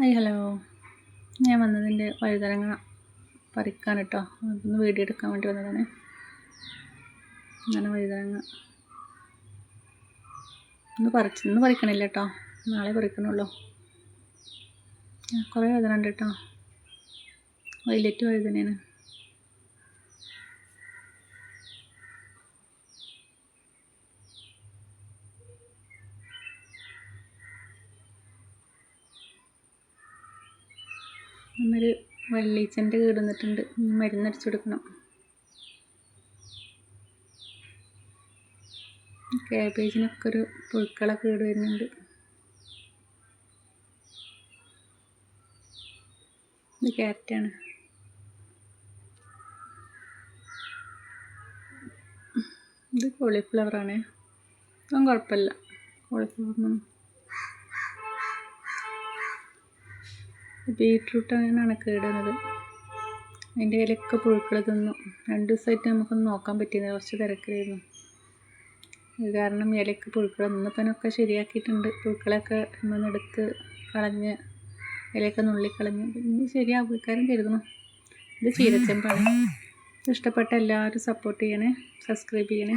Hi hello ഞാൻ വന്നതിന്റെ വഴുതനങ്ങ പറിക്കാൻ കേട്ടോ. അതൊന്ന് വീഡിയോ എടുക്കാൻ വേണ്ടി വന്നതാണ്. അങ്ങനെ വഴുതനങ്ങ ഒന്ന് പറിച്ച് ഇന്ന് പറിക്കണില്ല കേട്ടോ. നാളെ പറിക്കണുള്ളൂ. കുറേ വഴുതന ഉണ്ട് കേട്ടോ. വൈലറ്റ് വഴുതനയാണ് എന്നൊരു വള്ളീച്ചന്റെ കീട് വന്നിട്ടുണ്ട് മരുന്നടിച്ചു കൊടുക്കണം. ക്യാബേജിനൊക്കെ ഒരു പുഴുക്കള കേട് വരുന്നുണ്ട്. ഇത് ക്യാരറ്റാണ്. ഇത് കോളിഫ്ലവറാണ്. അതും കുഴപ്പമില്ല. കോളിഫ്ലവറിനൊന്നും ബീട്രൂട്ടാണ് കേടുന്നത് അതിന്റെ ഇലയൊക്കെ പുഴുക്കൾ തിന്നു. രണ്ട് ദിവസമായിട്ട് നമുക്കൊന്ന് നോക്കാൻ പറ്റിയില്ല. കുറച്ച് തിരക്കിലായിരുന്നു. അത് കാരണം ഇലയ്ക്ക് പുഴുക്കൾ നിന്നപ്പനൊക്കെ ശരിയാക്കിയിട്ടുണ്ട്. പുഴുക്കളൊക്കെ നമ്മളെടുത്ത് കളഞ്ഞ് ഇലയൊക്കെ നുള്ളിക്കളഞ്ഞ്. ഇനി ശരിയാക്കാൻ കരുതണം. ഇത് ചീരച്ചെമ്പാണ്. ഇഷ്ടപ്പെട്ട എല്ലാവരും സപ്പോർട്ട് ചെയ്യണേ സബ്സ്ക്രൈബ് ചെയ്യണേ.